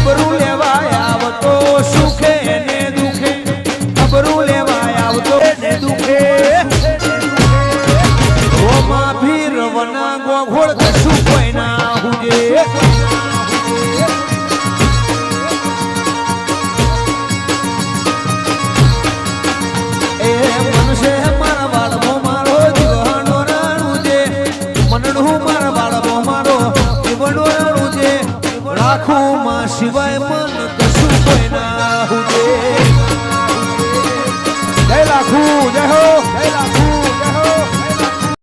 ખબરું લેવા આવતો સુખે ને દુખે. ખબરું લેવા આવતો ને દુખે. રોમા ભીર વના ગોઘોળ કશું કોઈ રાખું માં સિવાય મન કશું કોઈ ના હું જય લાખું જય હો જય લાખું.